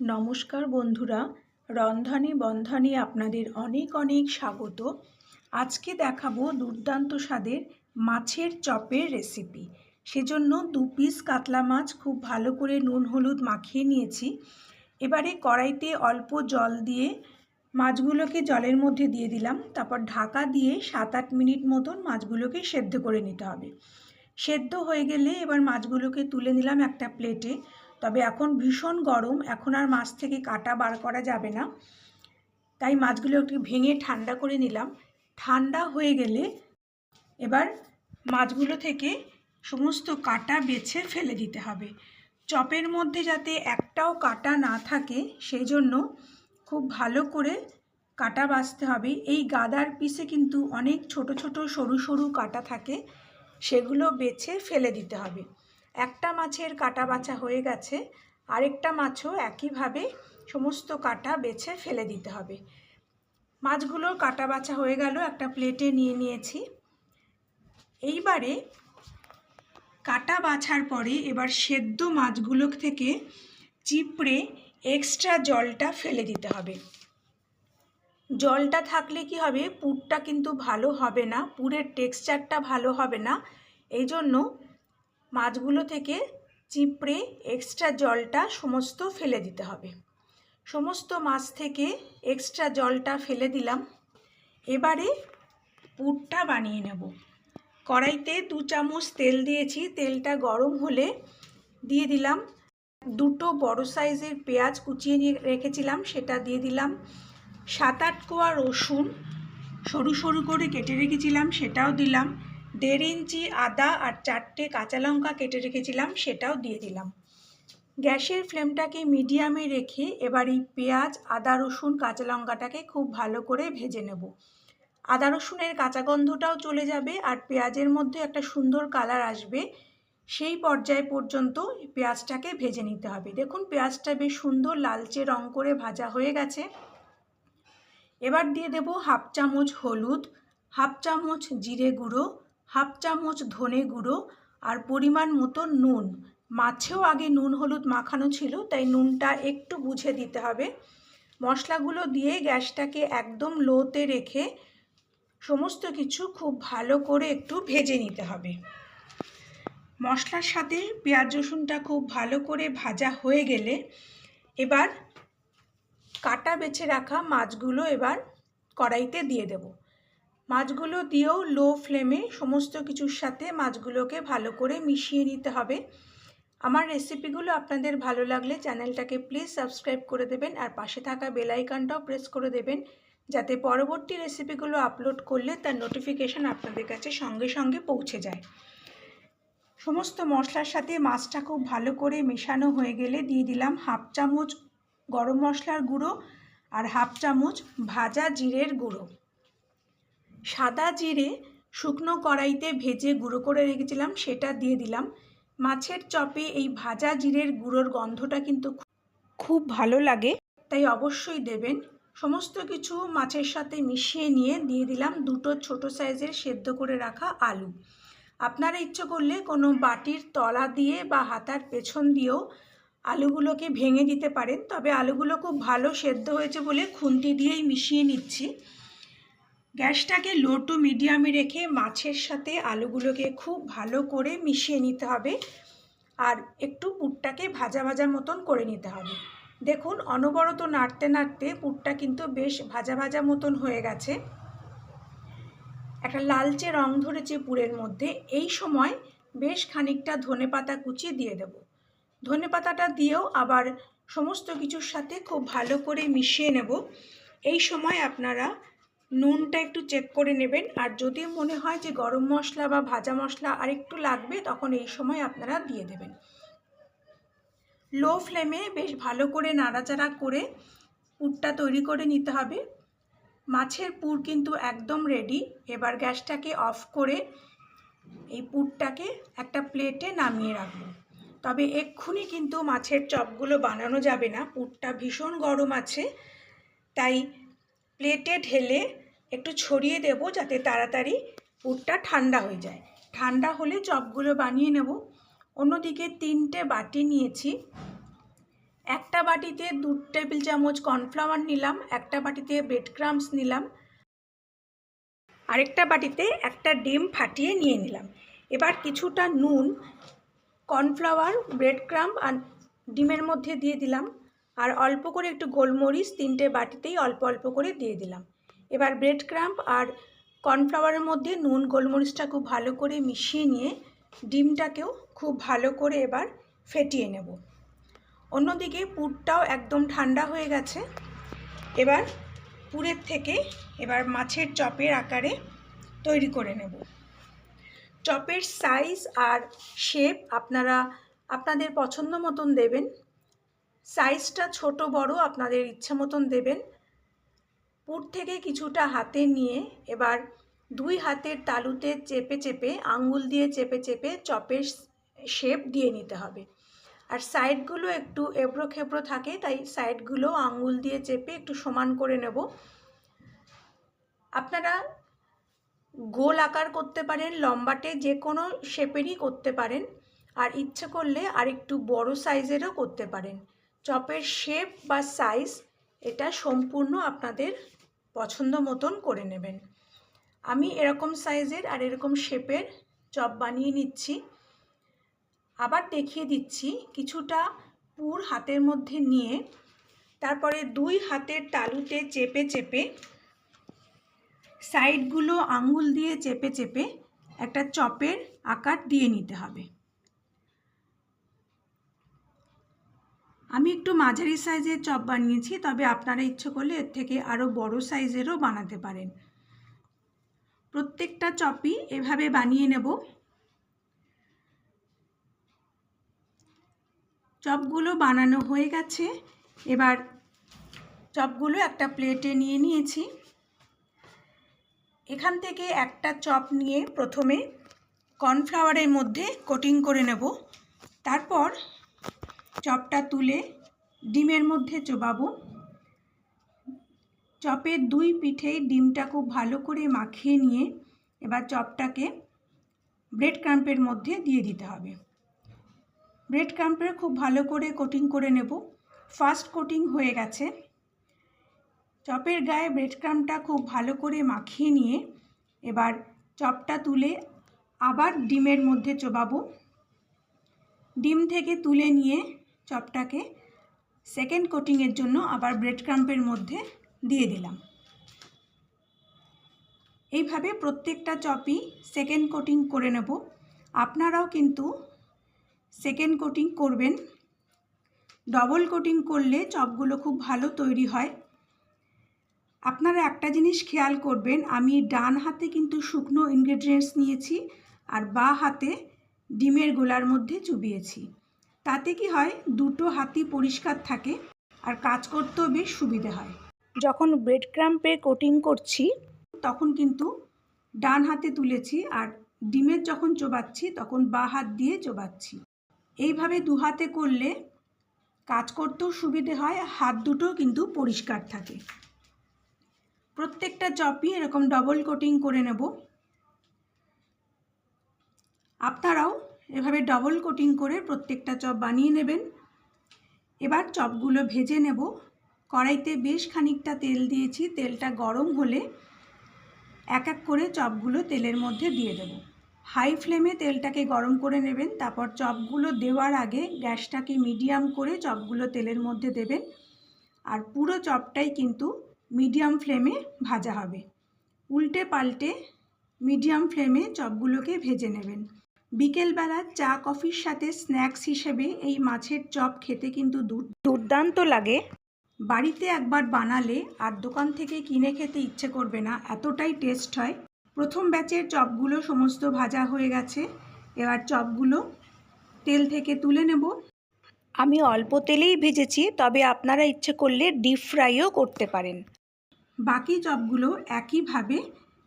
নমস্কার বন্ধুরা, রন্ধনে বন্ধনে আপনাদের অনেক অনেক স্বাগত। আজকে দেখাবো দুর্দান্ত স্বাদের মাছের চপের রেসিপি। সেজন্য দু পিস কাতলা মাছ খুব ভালো করে নুন হলুদ মাখিয়ে নিয়েছি। এবারে কড়াইতে অল্প জল দিয়ে মাছগুলোকে জলের মধ্যে দিয়ে দিলাম। তারপর ঢাকা দিয়ে সাত আট মিনিট মতন মাছগুলোকে সেদ্ধ করে নিতে হবে। সেদ্ধ হয়ে গেলে এবার মাছগুলোকে তুলে নিলাম একটা প্লেটে তবে এখন ভীষণ গরম, এখন আর মাছ থেকে কাটা বার করা যাবে না। তাই মাছগুলো একটু ভেঙে ঠান্ডা করে নিলাম। ঠান্ডা হয়ে গেলে এবার মাছগুলো থেকে সমস্ত কাটা বেছে ফেলে দিতে হবে। চপের মধ্যে যাতে একটাও কাটা না থাকে, সেই জন্য খুব ভালো করে কাটা বাছতে হবে। এই গাদার পিসে কিন্তু অনেক ছোট ছোট সরু সরু কাটা থাকে, সেগুলো বেছে ফেলে দিতে হবে। একটা মাছের কাটা বাছা হয়ে গেছে, আরেকটা মাছও একইভাবে সমস্ত কাটা বেছে ফেলে দিতে হবে। মাছগুলোর কাটা বাছা হয়ে গেল, একটা প্লেটে নিয়ে নিয়েছি। এইবারে কাটা বাছার পরে এবার সেদ্ধ মাছগুলো থেকে চিপড়ে এক্সট্রা জলটা ফেলে দিতে হবে। জলটা থাকলে কি হবে? পুরটা কিন্তু ভালো হবে না, পুরের টেক্সচারটা ভালো হবে না। এই জন্য মাছগুলো থেকে চিপড়ে এক্সট্রা জলটা সমস্ত ফেলে দিতে হবে। সমস্ত মাছ থেকে এক্সট্রা জলটা ফেলে দিলাম। এবারে পুরটা বানিয়ে নেব। কড়াইতে দু চামচ তেল দিয়েছি। তেলটা গরম হলে দিয়ে দিলাম দুটো বড় সাইজের পেঁয়াজ কুচিয়ে নিয়ে রেখেছিলাম, সেটা দিয়ে দিলাম সাত আট কোয়া রসুন সরু সরু করে কেটে রেখেছিলাম, সেটাও দিলাম। দেড় ইঞ্চি আদা আর চারটে কাঁচা লঙ্কা কেটে রেখেছিলাম, সেটাও দিয়ে দিলাম। গ্যাসের ফ্লেমটাকে মিডিয়ামে রেখে এবার এই পেঁয়াজ, আদা, রসুন, কাঁচা লঙ্কাটাকে খুব ভালো করে ভেজে নেব। আদা, রসুনের কাঁচা গন্ধটাও চলে যাবে আর পেঁয়াজের মধ্যে একটা সুন্দর কালার আসবে। সেই পর্যায় পর্যন্ত পেঁয়াজটাকে ভেজে নিতে হবে। দেখুন, পেঁয়াজটা বেশ সুন্দর লালচে রং করে ভাজা হয়ে গেছে। এবার দিয়ে দেব হাফ চামচ হলুদ, হাফ চামচ জিরে গুঁড়ো হাফ চামচ ধনে গুঁড়ো আর পরিমাণ মতো নুন। মাছেও আগে নুন হলুদ মাখানো ছিল, তাই নুনটা একটু বুঝে দিতে হবে। মশলাগুলো দিয়ে গ্যাসটাকে একদম লোতে রেখে সমস্ত কিছু খুব ভালো করে একটু ভেজে নিতে হবে। মশলার সাথে পেঁয়াজ রসুনটা খুব ভালো করে ভাজা হয়ে গেলে এবার কাটা বেছে রাখা মাছগুলো এবার কড়াইতে দিয়ে দেব। মাছগুলো দিয়েও লো ফ্লেমে সমস্ত কিছুর সাথে মাছগুলোকে ভালো করে মিশিয়ে নিতে হবে। আমার রেসিপিগুলো আপনাদের ভালো লাগলে চ্যানেলটাকে প্লিজ সাবস্ক্রাইব করে দেবেন আর পাশে থাকা বেলাইকানটাও প্রেস করে দেবেন, যাতে পরবর্তী রেসিপিগুলো আপলোড করলে তার নোটিফিকেশান আপনাদের কাছে সঙ্গে সঙ্গে পৌঁছে যায়। সমস্ত মশলার সাথে মাছটা খুব ভালো করে মেশানো হয়ে গেলে দিয়ে দিলাম হাফ চামচ গরম মশলার গুঁড়ো আর হাফ চামচ ভাজা জিরের গুঁড়ো। সাদা জিরে শুকনো কড়াইতে ভেজে গুঁড়ো করে রেখেছিলাম, সেটা দিয়ে দিলাম। মাছের চপে এই ভাজা জিরের গুঁড়োর গন্ধটা কিন্তু খুব ভালো লাগে, তাই অবশ্যই দেবেন। সমস্ত কিছু মাছের সাথে মিশিয়ে নিয়ে দিয়ে দিলাম দুটো ছোট সাইজের সেদ্ধ করে রাখা আলু। আপনারা ইচ্ছে করলে কোনো বাটির তলা দিয়ে বা হাতার পেছন দিয়েও আলুগুলোকে ভেঙে দিতে পারেন, তবে আলুগুলো খুব ভালো সেদ্ধ হয়েছে বলে খুন্তি দিয়েই মিশিয়ে নিচ্ছি। গ্যাসটাকে লো টু মিডিয়ামে রেখে মাছের সাথে আলুগুলোকে খুব ভালো করে মিশিয়ে নিতে হবে। আর একটু পুরটাকে ভাজা ভাজা মতন করে নিতে হবে। দেখুন, অনবরত নাড়তে নাড়তে পুরটা কিন্তু বেশ ভাজা ভাজা মতন হয়ে গেছে। একটা লালচে রং ধরেছে পুরের মধ্যে। এই সময় বেশ খানিকটা ধনে পাতা কুচি দিয়ে দেব। ধনে পাতাটা দিয়েও আবার সমস্ত কিছুর সাথে খুব ভালো করে মিশিয়ে নেব। এই সময় আপনারা নুনটা একটু চেক করে নেবেন। আর যদি মনে হয় যে গরম মশলা বা ভাজা মশলা আর একটু লাগবে, তখন এই সময় আপনারা দিয়ে দেবেন। লো ফ্লেমে বেশ ভালো করে নাড়াচাড়া করে পুরটা তৈরি করে নিতে হবে। মাছের পুর কিন্তু একদম রেডি এবার গ্যাসটাকে অফ করে এই পুরটাকে একটা প্লেটে নামিয়ে রাখব। তবে এক্ষুনি কিন্তু মাছের চপগুলো বানানো যাবে না। পুরটা ভীষণ গরম আছে, তাই প্লেটে ঢেলে একটু ছড়িয়ে দেব যাতে তাড়াতাড়ি পুরটা ঠান্ডা হয়ে যায়। ঠান্ডা হলে চপগুলো বানিয়ে নেব। অন্যদিকে তিনটে বাটি নিয়েছি। একটা বাটিতে দু টেবিল চামচ কর্নফ্লাওয়ার নিলাম, একটা বাটিতে ব্রেড ক্রামস নিলাম, আরেকটা বাটিতে একটা ডিম ফাটিয়ে নিয়ে নিলাম। এবার কিছুটা নুন, কর্নফ্লাওয়ার ব্রেড ক্রাম্ব আর ডিমের মধ্যে দিয়ে দিলাম। আর অল্প করে একটু গোলমরিচ তিনটে বাটিতেই অল্প অল্প করে দিয়ে দিলাম। এবার ব্রেড ক্রাম্প আর কর্নফ্লাওয়ারের মধ্যে নুন, গোলমরিচটা খুব ভালো করে মিশিয়ে নিয়ে ডিমটাকেও খুব ভালো করে এবার ফেটিয়ে নেব। অন্যদিকে পুরটাও একদম ঠান্ডা হয়ে গেছে। এবার পুরের থেকে এবার মাছের চপের আকারে তৈরি করে নেব। চপের সাইজ আর শেপ আপনারা আপনাদের পছন্দ মতন দেবেন। সাইজটা ছোট বড় আপনাদের ইচ্ছে মতন দেবেন। পুর থেকে কিছুটা হাতে নিয়ে এবার দুই হাতের তালুতে চেপে চেপে আঙ্গুল দিয়ে চেপে চেপে চপের শেপ দিয়ে নিতে হবে। আর সাইডগুলো একটু এবড়ো খেবড়ো থাকে, তাই সাইডগুলো আঙ্গুল দিয়ে চেপে একটু সমান করে নেব। আপনারা গোল আকার করতে পারেন, লম্বাটে যে কোনো শেপেরই করতে পারেন। আর ইচ্ছে করলে আর একটু বড় সাইজেরও করতে পারেন। চপের শেপ বা সাইজ এটা সম্পূর্ণ আপনাদের পছন্দ মতন করে নেবেন। আমি এরকম সাইজের আর এরকম শেপের চপ বানিয়ে নিচ্ছি। আবার দেখিয়ে দিচ্ছি কিছুটা পুর হাতের মধ্যে নিয়ে তারপরে দুই হাতের তালুতে চেপে চেপে সাইডগুলো আঙুল দিয়ে চেপে চেপে একটা চপের আকার দিয়ে নিতে হবে। আমি একটু মাঝারি সাইজের চপ বানিয়েছি, তবে আপনারা ইচ্ছে করলে এর থেকে আরও বড় সাইজেরও বানাতে পারেন। প্রত্যেকটা চপই এভাবে বানিয়ে নেব। চপগুলো বানানো হয়ে গেছে। এবার চপগুলো একটা প্লেটে নিয়ে নিয়েছি। এখান থেকে একটা চপ নিয়ে প্রথমে কর্নফ্লাওয়ারের মধ্যে কোটিং করে নেব। তারপর চপটা তুলে ডিমের মধ্যে চোবাবো। চপের দুই পিঠেই ডিমটা খুব ভালো করে মাখিয়ে নিয়ে এবার চপটাকে ব্রেড ক্রাম্পের মধ্যে দিয়ে দিতে হবে। ব্রেড ক্রাম্পের খুব ভালো করে কোটিং করে নেব। ফার্স্ট কোটিং হয়ে গেছে। চপের গায়ে ব্রেড ক্রামটা খুব ভালো করে মাখিয়ে নিয়ে এবার চপটা তুলে আবার ডিমের মধ্যে চোবাবো। ডিম থেকে তুলে নিয়ে চপটাকে সেকেন্ড কোটিংয়ের জন্য আবার ব্রেড ক্রাম্পের মধ্যে দিয়ে দিলাম। এইভাবে প্রত্যেকটা চপই সেকেন্ড কোটিং করে নেব। আপনারাও কিন্তু সেকেন্ড কোটিং করবেন। ডবল কোটিং করলে চপগুলো খুব ভালো তৈরি হয়। আপনারা একটা জিনিস খেয়াল করবেন, আমি ডান হাতে কিন্তু শুকনো ইনগ্রেডিয়েন্টস নিয়েছি আর বা হাতে ডিমের গোলার মধ্যে চুবিয়েছি। তাতে কি হয়? দুটো হাতি পরিষ্কার থাকে আর কাজ করতেও বেশ সুবিধে হয়। যখন ব্রেড ক্রাম্পে কোটিং করছি, তখন কিন্তু ডান হাতে তুলেছি আর ডিমের যখন চোবাচ্ছি, তখন বা হাত দিয়ে চোবাচ্ছি। এইভাবে দু হাতে করলে কাজ করতেও সুবিধে হয়, হাত দুটো কিন্তু পরিষ্কার থাকে। প্রত্যেকটা চপই এরকম ডবল কোটিং করে নেব। আপনারাও এভাবে ডবল কোটিং করে প্রত্যেকটা চপ বানিয়ে নেবেন। এবার চপগুলো ভেজে নেব। কড়াইতে বেশ খানিকটা তেল দিয়েছি। তেলটা গরম হলে এক এক করে চপগুলো তেলের মধ্যে দিয়ে দেব। হাই ফ্লেমে তেলটাকে গরম করে নেবেন। তারপর চপগুলো দেওয়ার আগে গ্যাসটাকে মিডিয়াম করে চপগুলো তেলের মধ্যে দেবেন। আর পুরো চপটাই কিন্তু মিডিয়াম ফ্লেমে ভাজা হবে। উল্টে পাল্টে মিডিয়াম ফ্লেমে চপগুলোকে ভেজে নেবেন। বিকেলবেলা চা কফির সাথে স্ন্যাক্স হিসেবে এই মাছের চপ খেতে কিন্তু দুর্দান্ত লাগে। বাড়িতে একবার বানালে আর দোকান থেকে কিনে খেতে ইচ্ছে করবে না এতটাই টেস্ট হয়। প্রথম ব্যাচের চপগুলো সমস্ত ভাজা হয়ে গেছে এবার চপগুলো তেল থেকে তুলে নেব। আমি অল্প তেলেই ভেজেছি তবে আপনারা ইচ্ছে করলে ডিপ ফ্রাইও করতে পারেন। বাকি চপগুলো একইভাবে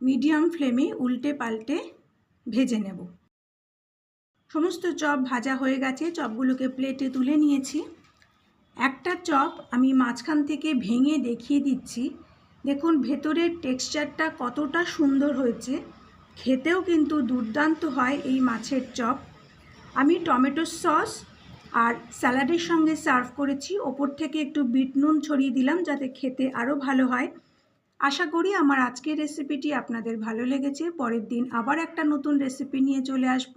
মিডিয়াম ফ্লেমে উল্টে পাল্টে ভেজে নেব। সমস্ত চপ ভাজা হয়ে গেছে, চপগুলোকে প্লেটে তুলে নিয়েছি। একটা চপ আমি মাঝখান থেকে ভেঙে দেখিয়ে দিচ্ছি। দেখুন, ভেতরের টেক্সচারটা কতটা সুন্দর হয়েছে। খেতেও কিন্তু দুর্দান্ত হয় এই মাছের চপ। আমি টমেটো সস আর স্যালাডের সঙ্গে সার্ভ করেছি। ওপর থেকে একটু বিট নুন ছড়িয়ে দিলাম যাতে খেতে আরও ভালো হয়। আশা করি আমার আজকের রেসিপিটি আপনাদের ভালো লেগেছে। পরের দিন আবার একটা নতুন রেসিপি নিয়ে চলে আসব।